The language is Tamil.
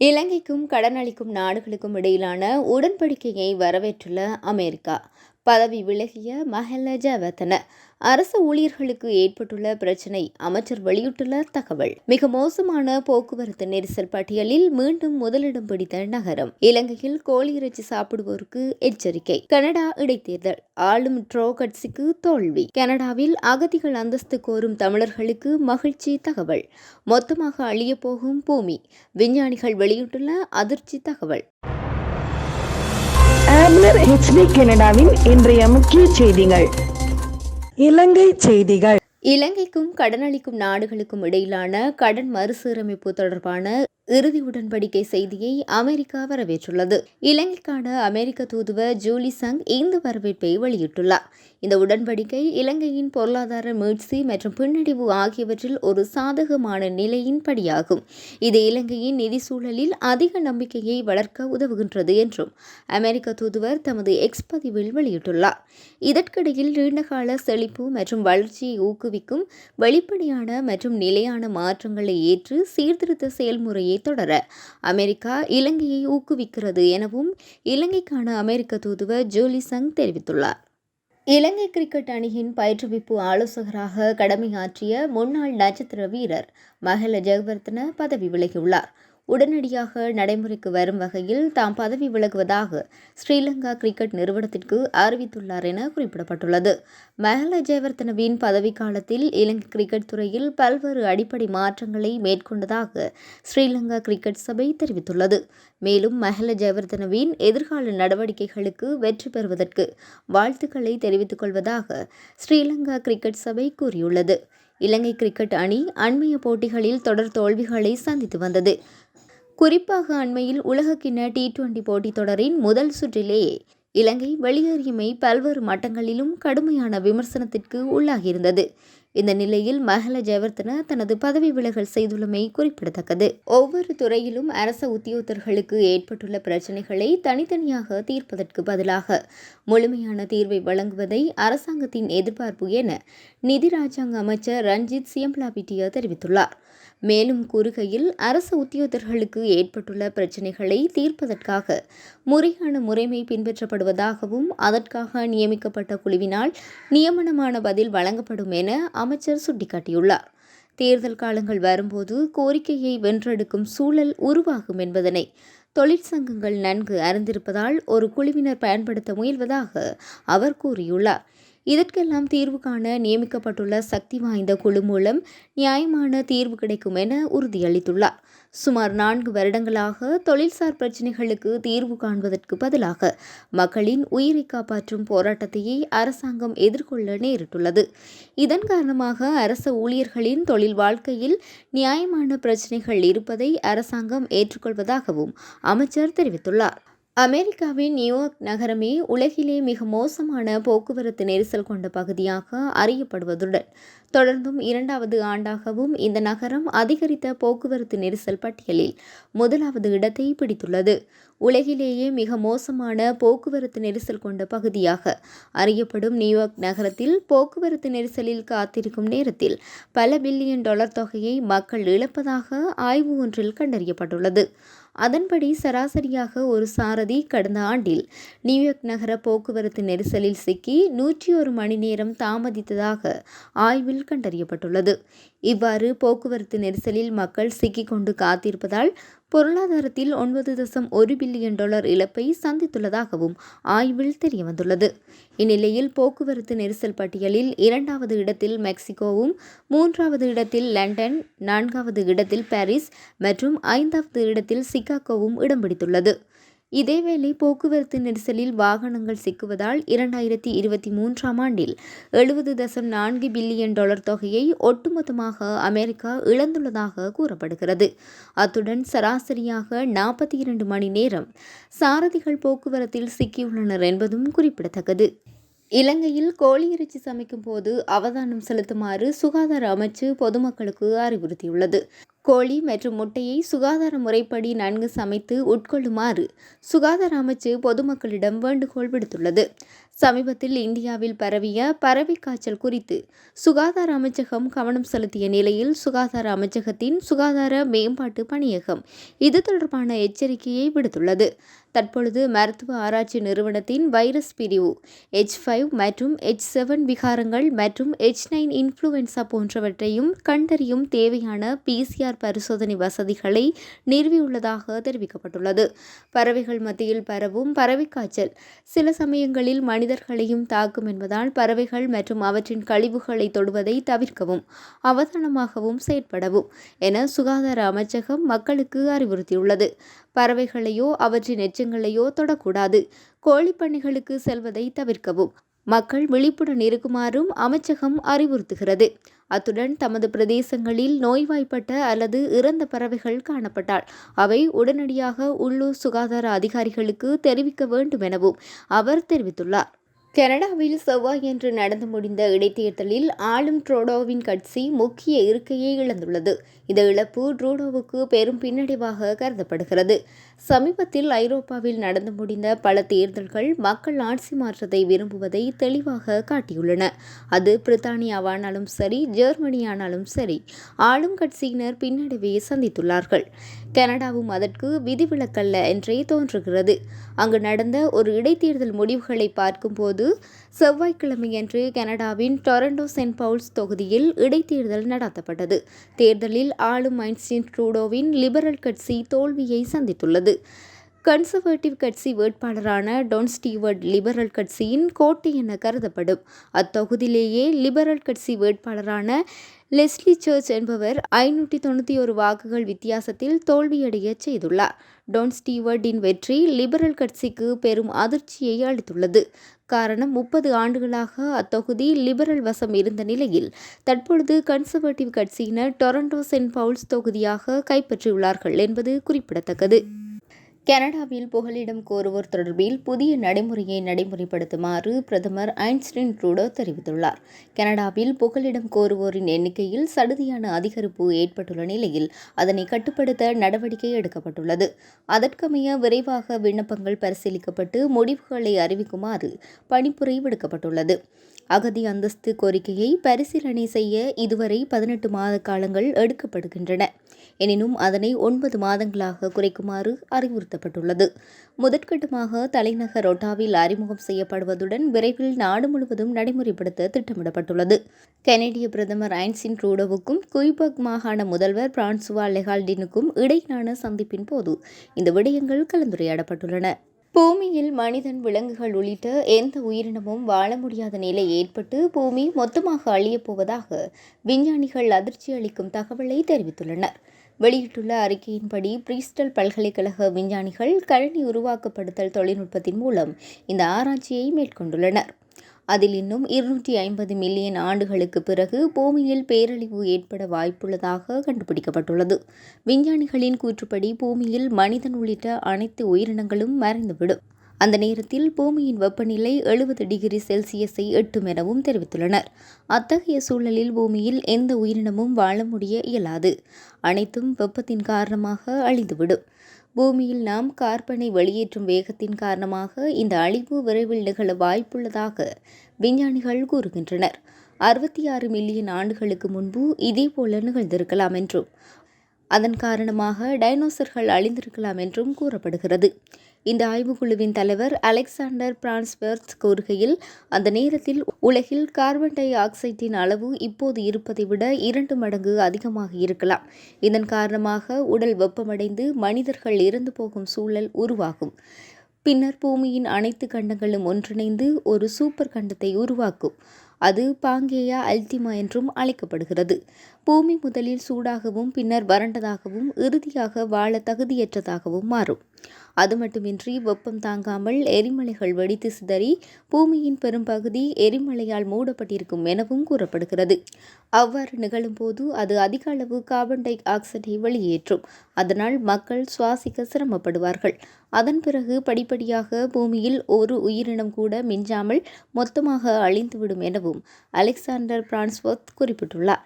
இலங்கைக்கும் கடனளிக்கும் நாடுகளுக்கும் இடையிலான உடன்படிக்கையை வரவேற்றுள்ள அமெரிக்கா. பதவி விலகிய மஹல்ல ஜவர்தன அரசு ஊழியர்களுக்கு ஏற்பட்டுள்ள பிரச்சினை அமைச்சர் வெளியிட்டுள்ள தகவல். மிக மோசமான போக்குவரத்து நெரிசல் பட்டியலில் மீண்டும் முதலிடம் பிடித்த நகரம். இலங்கையில் கோழி இறைச்சி சாப்பிடுவோருக்கு எச்சரிக்கை. கனடா இடைத்தேர்தல். ஆளும் ட்ரோ கட்சிக்கு தோல்வி. கனடாவில் அகதிகள் அந்தஸ்து கோரும் தமிழர்களுக்கு மகிழ்ச்சி தகவல். மொத்தமாக அழியப்போகும் பூமி. விஞ்ஞானிகள் வெளியிட்டுள்ள அதிர்ச்சி தகவல். ஆப்னர் ஹெச்டி கனடாவின் இன்றைய முக்கிய செய்திகள். இலங்கை செய்திகள். இலங்கைக்கும் கடனளிக்கும் நாடுகளுக்கும் இடையிலான கடன் மறுசீரமைப்பு தொடர்பான இறுதி உடன்படிக்கை செய்தியை அமெரிக்கா வரவேற்றுள்ளது. இலங்கைக்கான அமெரிக்க தூதுவர் ஜூலி சங் இந்த வரவேற்பை வெளியிட்டுள்ளார். இந்த உடன்படிக்கை இலங்கையின் பொருளாதார மீட்சி மற்றும் பின்னடைவு ஆகியவற்றில் ஒரு சாதகமான நிலையின் படியாகும். இது இலங்கையின் நிதி சூழலில் அதிக நம்பிக்கையை வளர்க்க உதவுகின்றது என்றும் அமெரிக்க தூதுவர் தமது எக்ஸ் பதிவில் வெளியிட்டுள்ளார். இதற்கிடையில் நீண்டகால செழிப்பு மற்றும் வளர்ச்சியை ஊக்குவிக்கும் வெளிப்படையான மற்றும் நிலையான மாற்றங்களை ஏற்று சீர்திருத்த செயல்முறையை தொடர அமெரிக்கா இலங்கையை ஊக்குவிக்கிறது எனவும் இலங்கைக்கான அமெரிக்க தூதுவர் ஜோலி சங் தெரிவித்துள்ளார். இலங்கை கிரிக்கெட் அணியின் பயிற்றுவிப்பு ஆலோசகராக கடமையாற்றிய முன்னாள் நட்சத்திர வீரர் மகள ஜெகவர்தன பதவி விலகியுள்ளார். உடனடியாக நடைமுறைக்கு வரும் வகையில் தாம் பதவி விலகுவதாக ஸ்ரீலங்கா கிரிக்கெட் நிறுவனத்திற்கு அறிவித்துள்ளார் என குறிப்பிடப்பட்டுள்ளது. மஹல ஜெயவர்தனவின் பதவிக்காலத்தில் இலங்கை கிரிக்கெட் துறையில் பல்வேறு அடிப்படை மாற்றங்களை மேற்கொண்டதாக ஸ்ரீலங்கா கிரிக்கெட் சபை தெரிவித்துள்ளது. மேலும் மஹல ஜெயவர்தனவின் எதிர்கால நடவடிக்கைகளுக்கு வெற்றி பெறுவதற்கு வாழ்த்துக்களை தெரிவித்துக் கொள்வதாக ஸ்ரீலங்கா கிரிக்கெட் சபை கூறியுள்ளது. இலங்கை கிரிக்கெட் அணி அண்மைய போட்டிகளில் தொடர் தோல்விகளை சந்தித்து வந்தது. குறிப்பாக அண்மையில் உலகக்கிண டி டுவெண்டி போட்டித் தொடரின் முதல் சுற்றிலேயே இலங்கை வெளியேறியமை பல்வேறு மட்டங்களிலும் கடுமையான விமர்சனத்திற்கு உள்ளாகியிருந்தது. இந்த நிலையில் மஹல ஜெயவர்தன தனது பதவி விலகல் செய்துள்ளமை குறிப்பிடத்தக்கது. ஒவ்வொரு துறையிலும் அரச உத்தியோகத்தர்களுக்கு ஏற்பட்டுள்ள பிரச்சினைகளை தனித்தனியாக தீர்ப்பதற்கு பதிலாக முழுமையான தீர்வை வழங்குவதை அரசாங்கத்தின் எதிர்பார்ப்பு என நிதி ராஜாங்க அமைச்சர் ரஞ்சித் சியம்லாபிட்டியா தெரிவித்துள்ளார். மேலும் கூறுகையில் அரசு உத்தியோகத்தர்களுக்கு ஏற்பட்டுள்ள பிரச்சினைகளை தீர்ப்பதற்காக முறையான முறைமை பின்பற்றப்படுவதாகவும் அதற்காக நியமிக்கப்பட்ட குழுவினால் நியமனமான பதில் வழங்கப்படும் என அமைச்சர் சுட்டிக்காட்டியுள்ளார். தேர்தல் காலங்கள் வரும்போது கோரிக்கையை வென்றெடுக்கும் சூழல் உருவாகும் என்பதனை தொழிற்சங்கங்கள் நன்கு அறிந்திருப்பதால் ஒரு குழுவினர் பயன்படுத்த முயல்வதாக அவர் கூறியுள்ளார். இதற்கெல்லாம் தீர்வு காண நியமிக்கப்பட்டுள்ள சக்தி வாய்ந்த குழு மூலம் நியாயமான தீர்வு கிடைக்கும் என உறுதியளித்துள்ளார். சுமார் நான்கு வருடங்களாக தொழில்சார் பிரச்சினைகளுக்கு தீர்வு காண்பதற்கு பதிலாக மக்களின் உயிரை காப்பாற்றும் போராட்டத்தையே அரசாங்கம் எதிர்கொள்ள நேரிட்டுள்ளது. இதன் காரணமாக அரச ஊழியர்களின் தொழில் வாழ்க்கையில் நியாயமான பிரச்சினைகள் இருப்பதை அரசாங்கம் ஏற்றுக்கொள்வதாகவும் அமைச்சர் தெரிவித்துள்ளார். அமெரிக்காவின் நியூயார்க் நகரமே உலகிலே மிக மோசமான போக்குவரத்து நெரிசல் கொண்ட பகுதியாக அறியப்படுவதுடன் தொடர்ந்தும் இரண்டாவது ஆண்டாகவும் இந்த நகரம் அதிகரித்த போக்குவரத்து நெரிசல் பட்டியலில் முதலாவது இடத்தை பிடித்துள்ளது. உலகிலேயே மிக மோசமான போக்குவரத்து நெரிசல் கொண்ட பகுதியாக அறியப்படும் நியூயார்க் நகரத்தில் போக்குவரத்து நெரிசலில் காத்திருக்கும் நேரத்தில் பல பில்லியன் டாலர் தொகையை மக்கள் இழப்பதாக ஆய்வு ஒன்றில் கண்டறியப்பட்டுள்ளது. அதன்படி சராசரியாக ஒரு சாரதி கடந்த ஆண்டில் நியூயார்க் நகர போக்குவரத்து நெரிசலில் சிக்கி நூற்றி ஒரு மணி நேரம் தாமதித்ததாக ஆய்வில் கண்டறியப்பட்டுள்ளது. இவ்வாறு போக்குவரத்து நெரிசலில் மக்கள் சிக்கிக்கொண்டு காத்திருப்பதால் பொருளாதாரத்தில் ஒன்பது தசம் ஒரு பில்லியன் டாலர் இழப்பை சந்தித்துள்ளதாகவும் ஆய்வில் தெரியவந்துள்ளது. இந்நிலையில் போக்குவரத்து நெரிசல் பட்டியலில் இரண்டாவது இடத்தில் மெக்சிகோவும் மூன்றாவது இடத்தில் லண்டன் நான்காவது இடத்தில் பாரிஸ் மற்றும் ஐந்தாவது இடத்தில் சிகாகோவும் இடம் பிடித்துள்ளது. இதேவேளை போக்குவரத்து நெரிசலில் வாகனங்கள் சிக்குவதால் இரண்டாயிரத்தி இருபத்தி மூன்றாம் ஆண்டில் எழுபது தசம் நான்கு பில்லியன் டாலர் தொகையை ஒட்டுமொத்தமாக அமெரிக்கா இழந்துள்ளதாக கூறப்படுகிறது. அத்துடன் சராசரியாக நாற்பத்தி இரண்டு மணி நேரம் சாரதிகள் போக்குவரத்தில் சிக்கியுள்ளனர் என்பதும் குறிப்பிடத்தக்கது. இலங்கையில் கோழி இறைச்சி சமைக்கும் போது அவதானம் செலுத்துமாறு சுகாதார அமைச்சு பொதுமக்களுக்கு அறிவுறுத்தியுள்ளது. கோழி மற்றும் முட்டையை சுகாதார முறைப்படி நன்கு சமைத்து உட்கொள்ளுமாறு சுகாதார அமைச்சு பொதுமக்களிடம் வேண்டுகோள் விடுத்துள்ளது. சமீபத்தில் இந்தியாவில் பரவிய பறவை காய்ச்சல் குறித்து சுகாதார அமைச்சகம் கவனம் செலுத்திய நிலையில் சுகாதார அமைச்சகத்தின் சுகாதார மேம்பாட்டு பணியகம் இது தொடர்பான எச்சரிக்கையை விடுத்துள்ளது. தற்பொழுது மருத்துவ ஆராய்ச்சி நிறுவனத்தின் வைரஸ் பிரிவு எச் ஃபைவ் மற்றும் எச் செவன் விகாரங்கள் மற்றும் எச் நைன் இன்ஃப்ளூயன்சா போன்றவற்றையும் கண்டறியும் தேவையான பிசிஆர் பரிசோதனை வசதிகளை நிறுவியுள்ளதாக தெரிவிக்கப்பட்டுள்ளது. பறவைகள் மத்தியில் பரவும் பறவைக்காய்ச்சல் சில சமயங்களில் மனிதர்களையும் தாக்கும் என்பதால் பறவைகள் மற்றும் அவற்றின் கழிவுகளை தொடுவதை தவிர்க்கவும் அவதானமாகவும் செயற்படவும் என சுகாதார அமைச்சகம் மக்களுக்கு அறிவுறுத்தியுள்ளது. பறவைகளையோ அவற்றின் எச்சங்களையோ தொடக்கூடாது. கோழிப்பண்ணைகளுக்கு செல்வதை தவிர்க்கவும். மக்கள் விழிப்புடன் இருக்குமாறும் அமைச்சகம் அறிவுறுத்துகிறது. அத்துடன் தமது பிரதேசங்களில் நோய்வாய்ப்பட்ட அல்லது இறந்த பறவைகள் காணப்பட்டால் அவை உடனடியாக உள்ளூர் சுகாதார அதிகாரிகளுக்கு தெரிவிக்க வேண்டும் எனவும் அவர் தெரிவித்துள்ளார். கனடாவில் செவ்வாயன்று நடந்து முடிந்த இடைத்தேர்தலில் ஆளும் ட்ரோடோவின் கட்சி முக்கிய இருக்கையை இழந்துள்ளது. இந்த இழப்பு ட்ரூடோவுக்கு பெரும் பின்னடைவாக கருதப்படுகிறது. சமீபத்தில் ஐரோப்பாவில் நடந்து முடிந்த பல தேர்தல்கள் மக்கள் ஆட்சி மாற்றத்தை விரும்புவதை தெளிவாக காட்டியுள்ளன. அது பிரித்தானியாவானாலும் சரி ஜெர்மனியானாலும் சரி ஆளும் கட்சியினர் பின்னடைவே சந்தித்துள்ளார்கள். கனடாவும் அதற்கு விதிவிலக்கல்ல என்றே தோன்றுகிறது. அங்கு நடந்த ஒரு இடைத்தேர்தல் முடிவுகளை பார்க்கும்போது செவ்வாய்க்கிழமையன்று கனடாவின் டொரண்டோ சென்ட் பவுல்ஸ் தொகுதியில் இடைத்தேர்தல் நடத்தப்பட்டது. தேர்தலில் ஆளும் மைன்ஸ்டின் ட்ரூடோவின் லிபரல் கட்சி தோல்வியை சந்தித்துள்ளது. கன்சர்வேட்டிவ் கட்சி வேட்பாளரான டொன் ஸ்டீவர்ட் லிபரல் கட்சியின் கோட்டை என கருதப்படும். அத்தொகுதியிலேயே லிபரல் கட்சி வேட்பாளரான லெஸ்லி சர்ச் என்பவர் ஐநூற்றி தொண்ணூற்றி ஒரு வாக்குகள் வித்தியாசத்தில் தோல்வியடைய செய்துள்ளார். டொன் ஸ்டீவர்டின் வெற்றி லிபரல் கட்சிக்கு பெரும் அதிர்ச்சியை அளித்துள்ளது. காரணம் முப்பது ஆண்டுகளாக அத்தொகுதி லிபரல் வசம் இருந்த நிலையில் தற்பொழுது கன்சர்வேட்டிவ் கட்சியினர் டொரண்டோ சென்ட் பவுல்ஸ் தொகுதியாக கைப்பற்றியுள்ளார்கள் என்பது குறிப்பிடத்தக்கது. கனடாவில் புகலிடம் கோருவோர் தொடர்பில் புதிய நடைமுறையை நடைமுறைப்படுத்துமாறு பிரதமர் ஐன்ஸ்டின் ட்ரூடோ தெரிவித்துள்ளார். கனடாவில் புகலிடம் கோருவோரின் எண்ணிக்கையில் சடுதியான அதிகரிப்பு ஏற்பட்டுள்ள நிலையில் அதனை கட்டுப்படுத்த நடவடிக்கை எடுக்கப்பட்டுள்ளது. அதற்கமைய விரைவாக விண்ணப்பங்கள் பரிசீலிக்கப்பட்டு முடிவுகளை அறிவிக்குமாறு பணிப்புரை விடுக்கப்பட்டுள்ளது. அகதி அந்தஸ்து கோரிக்கையை பரிசீலனை செய்ய இதுவரை பதினெட்டு மாத காலங்கள் எடுக்கப்படுகின்றன. எனினும் அதனை ஒன்பது மாதங்களாக குறைக்குமாறு அறிவுறுத்தப்பட்டுள்ளது முதற்கட்டமாக தலைநகர் ஒட்டாவில் அறிமுகம் செய்யப்படுவதுடன் விரைவில் நாடு முழுவதும் நடைமுறைப்படுத்த திட்டமிடப்பட்டுள்ளது. கனேடிய பிரதமர் ஐன்சின் ட்ரூடோவுக்கும் குய்பக் மாகாண முதல்வர் பிரான்சுவா லெகால்டினுக்கும் இடையிலான சந்திப்பின் போது இந்த விடயங்கள் கலந்துரையாடப்பட்டுள்ளன. பூமியில் மனிதன் விலங்குகள் உள்ளிட்ட எந்த உயிரினமும் வாழ முடியாத நிலை ஏற்பட்டு பூமி மொத்தமாக அழியப் போவதாக விஞ்ஞானிகள் அதிர்ச்சி அளிக்கும் தகவலை தெரிவித்துள்ளனர். வெளியிட்டுள்ள அறிக்கையின்படி பிரிஸ்டல் பல்கலைக்கழக விஞ்ஞானிகள் கழனி உருவாக்கப்படுத்தல் தொழில்நுட்பத்தின் மூலம் இந்த ஆராய்ச்சியை மேற்கொண்டுள்ளனர். அதில் இன்னும் இருநூற்றி ஐம்பது மில்லியன் ஆண்டுகளுக்கு பிறகு பூமியில் பேரழிவு ஏற்பட வாய்ப்புள்ளதாக கண்டுபிடிக்கப்பட்டுள்ளது. விஞ்ஞானிகளின் கூற்றுப்படி பூமியில் மனிதன் உள்ளிட்ட அனைத்து உயிரினங்களும் மறைந்துவிடும். அந்த நேரத்தில் பூமியின் வெப்பநிலை எழுபது டிகிரி செல்சியஸை எட்டும் எனவும் தெரிவித்துள்ளனர். அத்தகைய சூழலில் பூமியில் எந்த உயிரினமும் வாழ முடிய இயலாது. அனைத்தும் வெப்பத்தின் காரணமாக அழிந்துவிடும். பூமியில் நாம் கார்பனை வெளியேற்றும் வேகத்தின் காரணமாக இந்த அழிவு விரைவில் நிகழ வாய்ப்புள்ளதாக விஞ்ஞானிகள் கூறுகின்றனர். அறுபத்தி ஆறு மில்லியன் ஆண்டுகளுக்கு முன்பு இதேபோல நிகழ்ந்திருக்கலாம் என்றும் அதன் காரணமாக டைனோசர்கள் அழிந்திருக்கலாம் என்றும் கூறப்படுகிறது. இந்த ஆய்வுக்குழுவின் தலைவர் அலெக்சாண்டர் பிரான்ஸ்பெர்த் கூறுகையில் அந்த நேரத்தில் உலகில் கார்பன் டை ஆக்சைட்டின் அளவு இப்போது இருப்பதை விட இரண்டு மடங்கு அதிகமாக இருக்கலாம். இதன் காரணமாக உடல் வெப்பமடைந்து மனிதர்கள் இறந்து போகும் சூழல் உருவாகும். பின்னர் பூமியின் அனைத்து கண்டங்களும் ஒன்றிணைந்து ஒரு சூப்பர் கண்டத்தை உருவாக்கும். அது பாங்கேயா அல்டிமா என்றும் அழைக்கப்படுகிறது. பூமி முதலில் சூடாகவும் பின்னர் வறண்டதாகவும் இறுதியாக வாழ தகுதியற்றதாகவும் மாறும். அது மட்டுமின்றி வெப்பம் தாங்காமல் எரிமலைகள் வெடித்து சிதறி பூமியின் பெரும்பகுதி எரிமலையால் மூடப்பட்டிருக்கும் எனவும் கூறப்படுகிறது. அவ்வாறு நிகழும்போது அது அதிக அளவு கார்பன் டை ஆக்சைடை வெளியேற்றும். அதனால் மக்கள் சுவாசிக்க சிரமப்படுவார்கள். அதன் பிறகு படிப்படியாக பூமியில் ஒரு உயிரினம் கூட மிஞ்சாமல் மொத்தமாக அழிந்துவிடும் எனவும் அலெக்சாண்டர் பிரான்ஸ்வர்த் குறிப்பிட்டுள்ளார்.